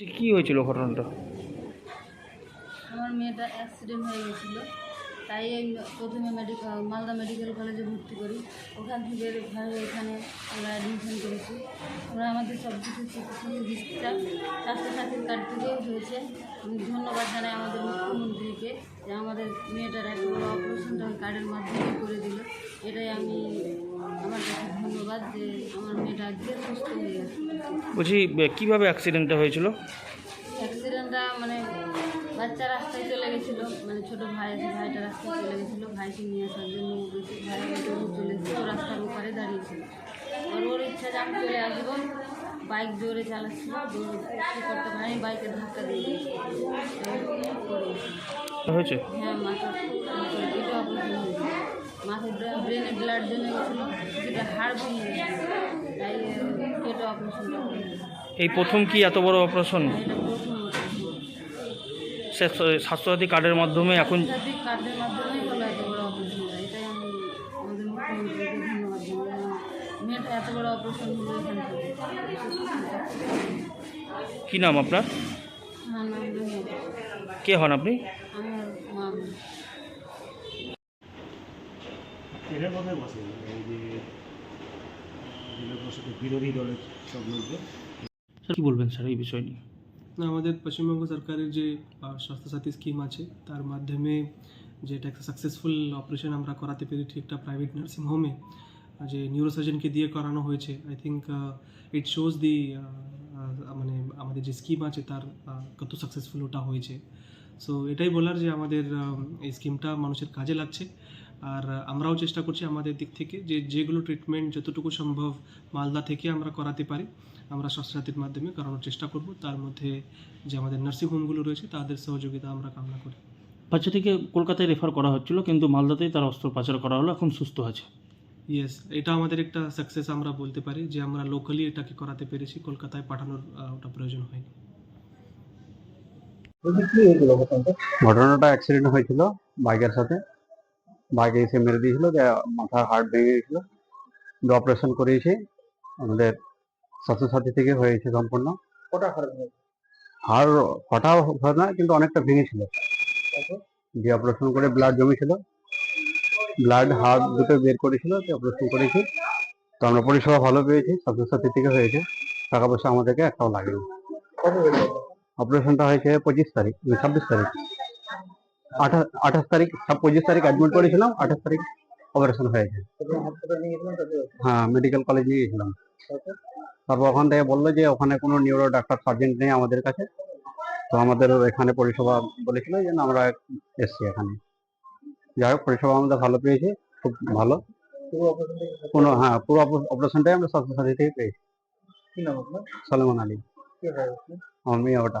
কি হয়েছিল ঘটনাটা? আমার মেয়েটা অ্যাক্সিডেন্ট হয়ে গেছিল। তাই আমি প্রথমে মেডিকেল মালদা মেডিকেল কলেজে ভর্তি করি। ওখান থেকে এখানে আমরা অ্যাডমিশন করেছি। আমরা আমাদের সব কিছু চিকিৎসা স্বাস্থ্যসাথীর কার্ড থেকেও হয়েছে। আমি ধন্যবাদ জানাই আমাদের মুখ্যমন্ত্রীকে যে আমাদের মেয়েটার এত বড় অপারেশনটা কার্ডের মাধ্যমে করে দিল। এটাই আমি আমার কাছে ধন্যবাদ যে আমার মেয়েটা আজকে সুস্থ হয়ে গেছে। বলছি কীভাবে অ্যাক্সিডেন্টটা হয়েছিল? বাচ্চা রাস্তায় চলে গেছিল মানে ছোট ভাই আছে ভাইটা রাস্তায় চলে গেছিল ভাইকে নিয়ে আসার জন্য ও ভাই চলে এসেছে রাস্তার ওপারে দাঁড়িয়েছিল। আর ওর ইচ্ছা যে আমি চলে আসব বাইক জোরে চালাচ্ছিল জোরে করতে পারি বাইকে ধাক্কা দিয়ে দিয়েছি। হয়েছে? হ্যাঁ মাথা এটা অপারেশন হয়েছে। মাথায় ব্রেনে ব্লাড জমে গেছিল যেটা হাড় ভেঙে গেছে তাই কেটে অপারেশনটা এই প্রথম কি এত বড় অপারেশন এটা প্রথম। স্বাস্থ্যসাথী কার্ডের মাধ্যমে এখন কি নাম আপনার। কে হন আপনি? বিরোধী দলের সব লোকজন। কি বলবেন স্যার এই বিষয় নিয়ে? আমাদের পশ্চিমবঙ্গ সরকারের যে স্বাস্থ্যসাথী স্কিম আছে, তার মাধ্যমে যেটা একটা সাকসেসফুল অপারেশন আমরা করাতে পেরেছি একটা প্রাইভেট নার্সিং হোমে যে নিউরোসার্জনকে দিয়ে করানো হয়েছে। I think it shows the মানে আমাদের যে স্কিম আছে, তার কত সাকসেসফুল ওটা হয়েছে। সো এটাই বলার যে আমাদের এই স্কিমটা মানুষের কাজে লাগছে। আর আমরাও চেষ্টা করছি আমাদের দিক থেকে যে যেগুলো ট্রিটমেন্ট যতটুকু সম্ভব মালদা থেকে আমরা করাতে পারি আমরা স্বাস্থ্যসাথীর মাধ্যমে করানোর চেষ্টা করব তার মধ্যে যে আমাদের নার্সিং হোমগুলো রয়েছে তাদের সহযোগিতা আমরা কামনা করি। বাচ্চাটিকে কলকাতায় রেফার করা হচ্ছিল কিন্তু মালদাতেই তার অস্ত্রোপচার করা হলো এখন সুস্থ আছে। ইয়েস এটা আমাদের একটা সাকসেস আমরা বলতে পারি যে আমরা লোকালি এটাকে করাতে পেরেছি কলকাতায় পাঠানোর ওটা প্রয়োজন হয়নি। ঘটনাটা অ্যাক্সিডেন্ট হয়েছিল বাইকের সাথে। বাইকে এসে মেরে দিয়েছিল যে মাথা হার্ট ভেঙে গেছিল। অপারেশন করিয়েছি আমাদের স্বাস্থ্যসাথী থেকে হয়েছে সম্পূর্ণ। হাড় কটা হয় না কিন্তু অনেকটা ভেঙেছিল। যে অপারেশন করে ব্লাড জমেছিল ব্লাড হাড় দুটো বের করেছিল অপারেশন করেছি। তো আমরা পরিষেবা ভালো পেয়েছি স্বাস্থ্যসাথী থেকে হয়েছে। টাকা পয়সা আমাদেরকে একটাও লাগেনি। অপারেশনটা হয়েছে? পঁচিশ তারিখ ছাব্বিশ তারিখ। আঠাশ আঠাশ তারিখ সব পঁচিশ তারিখ অ্যাডমিট করেছিলাম আঠাশ তারিখ অপারেশন হয়েছে। হ্যাঁ মেডিকেল কলেজ নিয়ে গেছিলাম তারপর ওখান থেকে বলল যে ওখানে কোনো নিউরো ডাক্তার সার্জেন্ট নেই আমাদের কাছে। তো আমাদের এখানে পরিষেবা বলেছিল যে আমরা এসছি এখানে। যাই হোক পরিষেবা আমাদের ভালো পেয়েছি খুব ভালো। কোনো হ্যাঁ পুরো অপারেশনটাই আমরা স্বাস্থ্যসাথী থেকে পেয়েছি। সালমান আলী। আমি ওটা।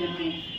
জন্যই